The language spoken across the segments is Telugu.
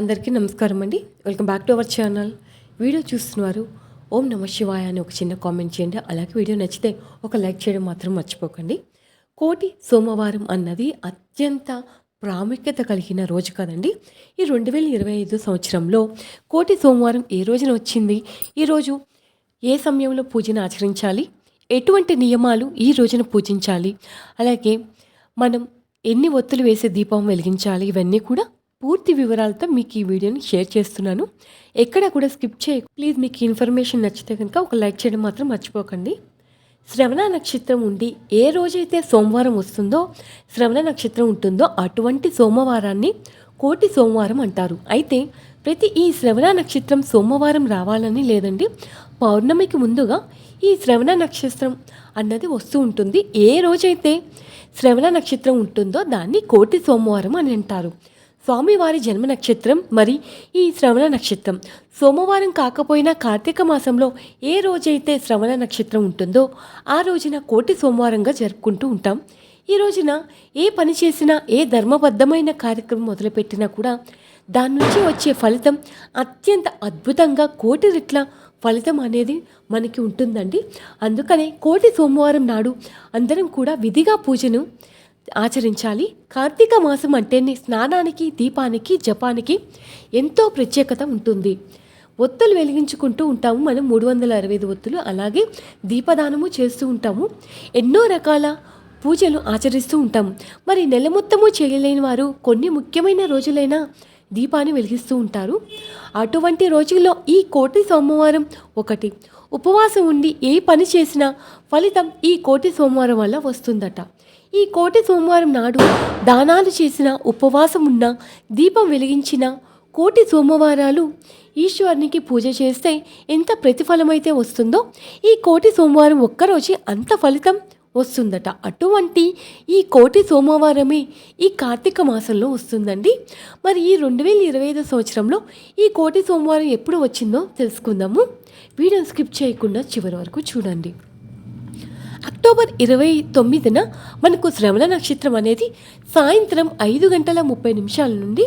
అందరికీ నమస్కారం అండి. Welcome back to our channel. Video చూస్తున్నారు ఓం నమ శివాయ అని ఒక చిన్న కామెంట్ చేయండి. అలాగే వీడియో నచ్చితే ఒక లైక్ చేయడం మాత్రం మర్చిపోకండి. కోటి సోమవారం అన్నది అత్యంత ప్రాముఖ్యత కలిగిన రోజు కదండి. ఈ రెండు వేల ఇరవై ఐదు సంవత్సరంలో కోటి సోమవారం ఏ రోజున వచ్చింది? ఈరోజు ఏ సమయంలో పూజను ఆచరించాలి? ఎటువంటి నియమాలు ఈ రోజున పూజించాలి? అలాగే మనం ఎన్ని ఒత్తులు వేసి దీపం వెలిగించాలి? ఇవన్నీ కూడా పూర్తి వివరాలతో మీకు ఈ వీడియోని షేర్ చేస్తున్నాను. ఎక్కడ కూడా స్కిప్ చేయ ప్లీజ్ మీకు ఇన్ఫర్మేషన్ నచ్చితే కనుక ఒక లైక్ చేయడం మాత్రం మర్చిపోకండి. శ్రవణ నక్షత్రం ఉండి ఏ రోజైతే సోమవారం వస్తుందో శ్రవణ నక్షత్రం ఉంటుందో అటువంటి సోమవారాన్ని కోటి సోమవారం అంటారు. అయితే ప్రతి ఈ శ్రవణ నక్షత్రం సోమవారం రావాలని లేదండి. పౌర్ణమికి ముందుగా ఈ శ్రవణ నక్షత్రం అన్నది వస్తూ ఉంటుంది. ఏ రోజైతే శ్రవణ నక్షత్రం ఉంటుందో దాన్ని కోటి సోమవారం అని అంటారు. స్వామివారి జన్మ నక్షత్రం మరి ఈ శ్రవణ నక్షత్రం. సోమవారం కాకపోయినా కార్తీక మాసంలో ఏ రోజైతే శ్రవణ నక్షత్రం ఉంటుందో ఆ రోజున కోటి సోమవారంగా జరుపుకుంటూ ఉంటాం. ఈ రోజున ఏ పని చేసినా ఏ ధర్మబద్ధమైన కార్యక్రమం మొదలుపెట్టినా కూడా దాని నుంచి వచ్చే ఫలితం అత్యంత అద్భుతంగా కోటి రెట్ల ఫలితం అనేది మనకి ఉంటుందండి. అందుకనే కోటి సోమవారం నాడు అందరం కూడా విధిగా పూజను ఆచరించాలి. కార్తీక మాసం అంటేనే స్నానానికి దీపానికి జపానికి ఎంతో ప్రత్యేకత ఉంటుంది. ఒత్తులు వెలిగించుకుంటూ ఉంటాము. మనం మూడు వందల అరవై ఐదు ఒత్తులు అలాగే దీపదానము చేస్తూ ఉంటాము. ఎన్నో రకాల పూజలు ఆచరిస్తూ ఉంటాము. మరి నెల మొత్తము చేయలేని వారు కొన్ని ముఖ్యమైన రోజులైనా దీపాన్ని వెలిగిస్తూ ఉంటారు. అటువంటి రోజుల్లో ఈ కోటి సోమవారం ఒకటి. ఉపవాసం ఉండి ఏ పని చేసినా ఫలితం ఈ కోటి సోమవారం వల్ల వస్తుందట. ఈ కోటి సోమవారం నాడు దానాలు చేసిన ఉపవాసం ఉన్న దీపం వెలిగించిన కోటి సోమవారాలు ఈశ్వరునికి పూజ చేస్తే ఎంత ప్రతిఫలమైతే వస్తుందో ఈ కోటి సోమవారం ఒక్కరోజే అంత ఫలితం వస్తుందట. అటువంటి ఈ కోటి సోమవారమే ఈ కార్తీక మాసంలో వస్తుందండి. మరి ఈ రెండు వేల ఇరవై ఐదు సంవత్సరంలో ఈ కోటి సోమవారం ఎప్పుడు వచ్చిందో తెలుసుకుందాము. వీడియో స్కిప్ చేయకుండా చివరి వరకు చూడండి. అక్టోబర్ ఇరవై తొమ్మిదిన మనకు శ్రవణ నక్షత్రం అనేది సాయంత్రం ఐదు గంటల ముప్పై నిమిషాల నుండి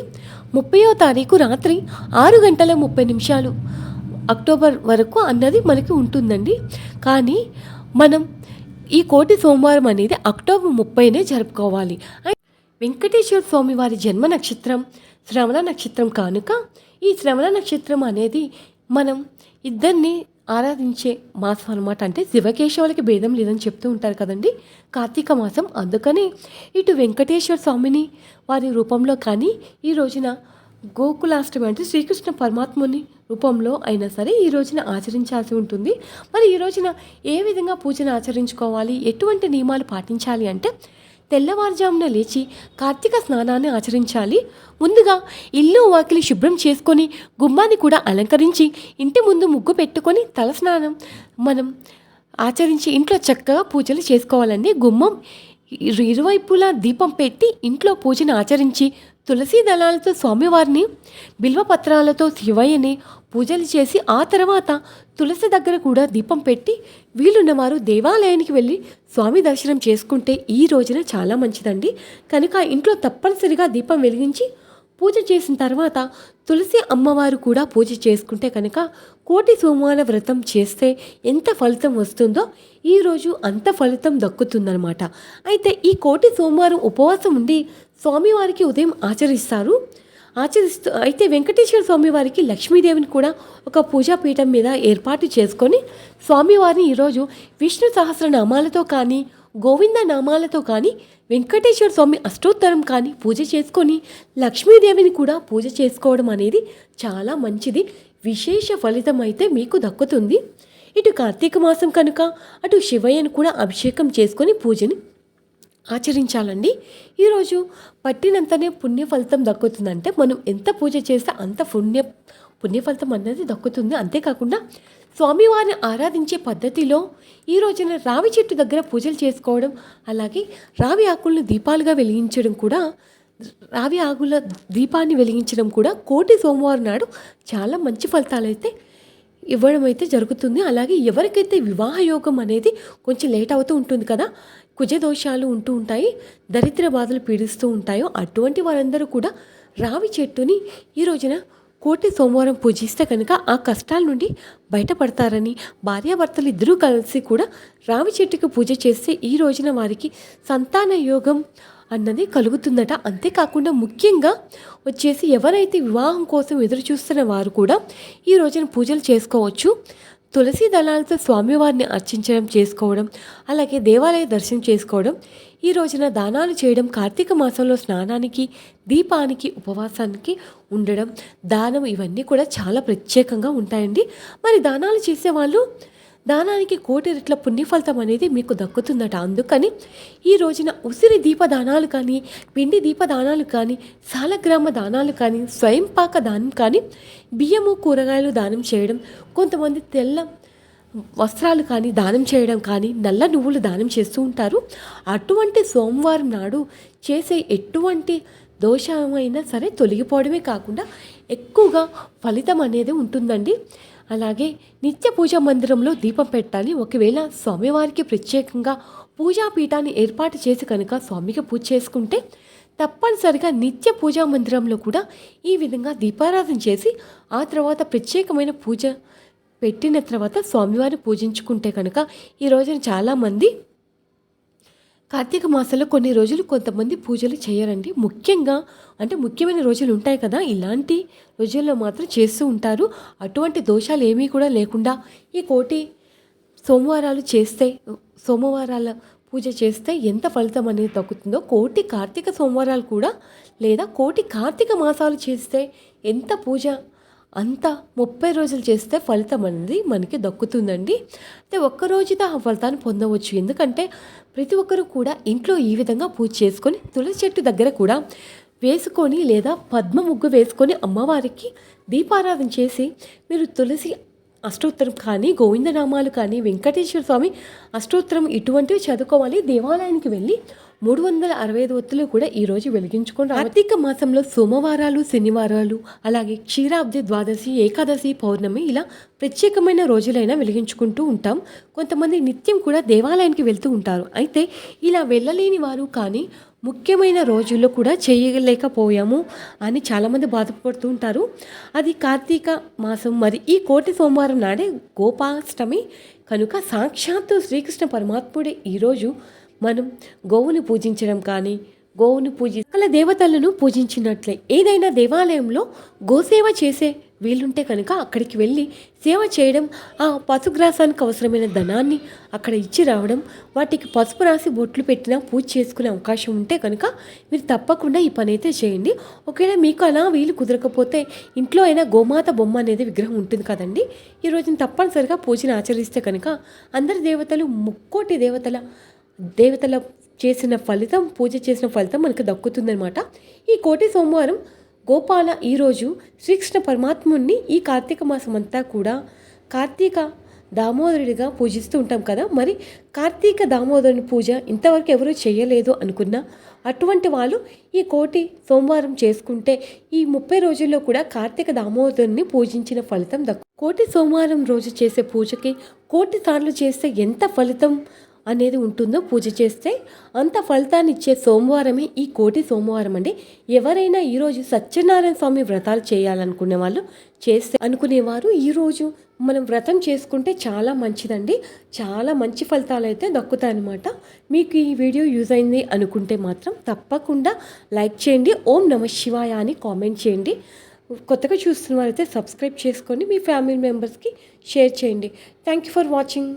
ముప్పయో తారీఖు రాత్రి ఆరు గంటల ముప్పై నిమిషాలు అక్టోబర్ వరకు అన్నది మనకి ఉంటుందండి. కానీ మనం ఈ కోటి సోమవారం అనేది అక్టోబర్ ముప్పైనే జరుపుకోవాలి. వెంకటేశ్వర స్వామి వారి జన్మ నక్షత్రం శ్రవణ నక్షత్రం కానుక ఈ శ్రవణ నక్షత్రం అనేది మనం ఇద్దరిని ఆరాధించే మాసం అనమాట అంటే శివకేశవులకి భేదం లేదని చెప్తూ ఉంటారు కదండి. కార్తీక మాసం అందుకనే ఇటు వెంకటేశ్వర స్వామిని వారి రూపంలో కానీ ఈ రోజున గోకులాష్టమి అంటే శ్రీకృష్ణ పరమాత్ముని రూపంలో అయినా సరే ఈ రోజున ఆచరించాల్సి ఉంటుంది. మరి ఈ రోజున ఏ విధంగా పూజను ఆచరించుకోవాలి? ఎటువంటి నియమాలు పాటించాలి అంటే తెల్లవారుజామున లేచి కార్తీక స్నానాన్ని ఆచరించాలి. ముందుగా ఇల్లు వాకిలి శుభ్రం చేసుకొని గుమ్మాన్ని కూడా అలంకరించి ఇంటి ముందు ముగ్గు పెట్టుకొని తలస్నానం మనం ఆచరించి ఇంట్లో చక్కగా పూజలు చేసుకోవాలండి. గుమ్మం ఇరువైపులా దీపం పెట్టి ఇంట్లో పూజను ఆచరించి తులసి దళాలతో స్వామివారిని బిల్వపత్రాలతో శివయ్యని పూజలు చేసి ఆ తర్వాత తులసి దగ్గర కూడా దీపం పెట్టి వీలున్నవారు దేవాలయానికి వెళ్ళి స్వామి దర్శనం చేసుకుంటే ఈ రోజున చాలా మంచిదండి. కనుక ఇంట్లో తప్పనిసరిగా దీపం వెలిగించి పూజ చేసిన తర్వాత తులసి అమ్మవారు కూడా పూజ చేసుకుంటే కనుక కోటి సోమవార వ్రతం చేస్తే ఎంత ఫలితం వస్తుందో ఈరోజు అంత ఫలితం దక్కుతుందనమాట అయితే ఈ కోటి సోమవారం ఉపవాసం ఉండి స్వామివారికి ఉదయం ఆచరిస్తారు. ఆచరిస్తూ అయితే వెంకటేశ్వర స్వామి వారికి లక్ష్మీదేవిని కూడా ఒక పూజాపీఠం మీద ఏర్పాటు చేసుకొని స్వామివారిని ఈరోజు విష్ణు సహస్రనామాలతో కానీ గోవింద నామాలతో కానీ వెంకటేశ్వర స్వామి అష్టోత్తరం కానీ పూజ చేసుకొని లక్ష్మీదేవిని కూడా పూజ చేసుకోవడం అనేది చాలా మంచిది. విశేష ఫలితం అయితే మీకు దక్కుతుంది. ఇటు కార్తీక మాసం కనుక అటు శివయ్యను కూడా అభిషేకం చేసుకొని పూజని ఆచరించాలండి. ఈరోజు పట్టినంతనే పుణ్య ఫలితం దక్కుతుందంటే మనం ఎంత పూజ చేస్తే అంత పుణ్య పుణ్యఫలితం అనేది దక్కుతుంది. అంతేకాకుండా స్వామివారిని ఆరాధించే పద్ధతిలో ఈ రోజున రావి చెట్టు దగ్గర పూజలు చేసుకోవడం అలాగే రావి ఆకులను దీపాలుగా వెలిగించడం కూడా రావి ఆకుల దీపాన్ని వెలిగించడం కూడా కోటి సోమవారం నాడు చాలా మంచి ఫలితాలు అయితే ఇవ్వడం అయితే జరుగుతుంది. అలాగే ఎవరికైతే వివాహ యోగం అనేది కొంచెం లేట్ అవుతూ ఉంటుంది కదా కుజ దోషాలు ఉంటూ ఉంటాయి దరిద్ర బాధలు పీడిస్తూ ఉంటాయో అటువంటి వారందరూ కూడా రావి చెట్టుని ఈ రోజున కోటి సోమవారం పూజిస్తే కనుక ఆ కష్టాల నుండి బయటపడతారని భార్యాభర్తలు ఇద్దరూ కలిసి కూడా రావి చెట్టుకి పూజ చేస్తే ఈ రోజున వారికి సంతాన యోగం అన్నది కలుగుతుందట. అంతేకాకుండా ముఖ్యంగా వచ్చేసి ఎవరైతే వివాహం కోసం ఎదురు చూస్తున్న వారు కూడా ఈ రోజున పూజలు చేసుకోవచ్చు. తులసి దళాలతో స్వామివారిని అర్చించడం చేసుకోవడం అలాగే దేవాలయ దర్శనం చేసుకోవడం ఈ రోజున దానాలు చేయడం కార్తీక మాసంలో స్నానానికి దీపానికి ఉపవాసానికి ఉండడం దానం ఇవన్నీ కూడా చాలా ప్రత్యేకంగా ఉంటాయండి. మరి దానాలు చేసేవాళ్ళు దానానికి కోటి రెట్ల పుణ్యఫలితం అనేది మీకు దక్కుతుందట. అందుకని ఈ రోజున ఉసిరి దీపదానాలు కానీ పిండి దీపదానాలు కానీ సాలగ్రామ దానాలు కానీ స్వయం పాక దానం కానీ బియ్యము కూరగాయలు దానం చేయడం కొంతమంది తెల్ల వస్త్రాలు కానీ దానం చేయడం కానీ నల్ల నువ్వులు దానం చేస్తూ ఉంటారు. అటువంటి సోమవారం నాడు చేసే ఎటువంటి దోషమైనా సరే తొలగిపోవడమే కాకుండా ఎక్కువగా ఫలితం అనేది ఉంటుందండి. అలాగే నిత్య పూజా మందిరంలో దీపం పెట్టాలి. ఒకవేళ స్వామివారికి ప్రత్యేకంగా పూజా పీఠాన్ని ఏర్పాటు చేసి కనుక స్వామికి పూజ చేసుకుంటే తప్పనిసరిగా నిత్య పూజా మందిరంలో కూడా ఈ విధంగా దీపారాధన చేసి ఆ తర్వాత ప్రత్యేకమైన పూజ పెట్టిన తర్వాత స్వామివారిని పూజించుకుంటే కనుక ఈ రోజున చాలామంది కార్తీక మాసంలో కొన్ని రోజులు కొంతమంది పూజలు చేయరండి. ముఖ్యంగా అంటే ముఖ్యమైన రోజులు ఉంటాయి కదా ఇలాంటి రోజుల్లో మాత్రం చేస్తూ ఉంటారు. అటువంటి దోషాలు ఏమీ కూడా లేకుండా ఈ కోటి సోమవారాలు చేస్తే సోమవారాల పూజ చేస్తే ఎంత ఫలితం అనేది తగ్గుతుందో కోటి కార్తీక సోమవారాలు కూడా లేదా కోటి కార్తీక మాసాలు చేస్తే ఎంత పూజ అంతా ముప్పై రోజులు చేస్తే ఫలితం అనేది మనకి దక్కుతుందండి. అయితే ఒక్కరోజుతో ఆ ఫలితాన్ని పొందవచ్చు. ఎందుకంటే ప్రతి ఒక్కరూ కూడా ఇంట్లో ఈ విధంగా పూజ చేసుకొని తులసి చెట్టు దగ్గర కూడా వేసుకొని లేదా పద్మ ముగ్గు వేసుకొని అమ్మవారికి దీపారాధన చేసి మీరు తులసి అష్టోత్తరం కానీ గోవిందనామాలు కానీ వెంకటేశ్వర స్వామి అష్టోత్తరం ఇటువంటివి చదువుకోవాలి. దేవాలయానికి వెళ్ళి మూడు వందల అరవై ఐదు ఒత్తులు కూడా ఈరోజు వెలిగించుకొని కార్తీక మాసంలో సోమవారాలు శనివారాలు అలాగే క్షీరాబ్ది ద్వాదశి ఏకాదశి పౌర్ణమి ఇలా ప్రత్యేకమైన రోజులైనా వెలిగించుకుంటూ ఉంటాం. కొంతమంది నిత్యం కూడా దేవాలయానికి వెళ్తూ ఉంటారు. అయితే ఇలా వెళ్ళలేని వారు కానీ ముఖ్యమైన రోజుల్లో కూడా చేయలేకపోయాము అని చాలామంది బాధపడుతూ ఉంటారు. అది కార్తీక మాసం. మరి ఈ కోటి సోమవారం నాడే గోపాష్టమి. కనుక సాక్షాత్తు శ్రీకృష్ణ పరమాత్ముడే ఈరోజు మనం గోవుని పూజించడం కానీ గోవును పూజి అలా దేవతలను పూజించినట్లే. ఏదైనా దేవాలయంలో గోసేవ చేసే వీలుంటే కనుక అక్కడికి వెళ్ళి సేవ చేయడం ఆ పశుగ్రాసానికి అవసరమైన ధనాన్ని అక్కడ ఇచ్చి రావడం వాటికి పసుపు రాసి బొట్లు పెట్టినా పూజ చేసుకునే అవకాశం ఉంటే కనుక మీరు తప్పకుండా ఈ పని అయితే చేయండి. ఒకవేళ మీకు అలా వీలు కుదరకపోతే ఇంట్లో అయినా గోమాత బొమ్మ అనేది విగ్రహం ఉంటుంది కదండి. ఈ రోజున తప్పనిసరిగా పూజను ఆచరిస్తే కనుక అందరి దేవతలు ముక్కోటి దేవతల దేవతల చేసిన ఫలితం పూజ చేసిన ఫలితం మనకు దక్కుతుందనమాట ఈ కోటి సోమవారం గోపాల ఈరోజు శ్రీకృష్ణ పరమాత్ముడిని ఈ కార్తీక మాసం అంతా కూడా కార్తీక దామోదరుడిగా పూజిస్తూ ఉంటాం కదా. మరి కార్తీక దామోదరుని పూజ ఇంతవరకు ఎవరూ చేయలేదు అనుకున్నా అటువంటి వాళ్ళు ఈ కోటి సోమవారం చేసుకుంటే ఈ ముప్పై రోజుల్లో కూడా కార్తీక దామోదరుని పూజించిన ఫలితం దక్కు. కోటి సోమవారం రోజు చేసే పూజకి కోటి సార్లు చేస్తే ఎంత ఫలితం అనేది ఉంటుందో పూజ చేస్తే అంత ఫలితాన్ని ఇచ్చే సోమవారమే ఈ కోటి సోమవారం అండి. ఎవరైనా ఈరోజు సత్యనారాయణ స్వామి వ్రతాలు చేయాలనుకునే వాళ్ళు చేస్తే అనుకునేవారు ఈరోజు మనం వ్రతం చేసుకుంటే చాలా మంచిదండి. చాలా మంచి ఫలితాలు అయితే దక్కుతాయన్నమాట. మీకు ఈ వీడియో యూజ్ అయింది అనుకుంటే మాత్రం తప్పకుండా లైక్ చేయండి. ఓం నమ శివాయ అని కామెంట్ చేయండి. కొత్తగా చూస్తున్న వారైతే సబ్స్క్రైబ్ చేసుకొని మీ ఫ్యామిలీ మెంబర్స్కి షేర్ చేయండి. Thank you for watching.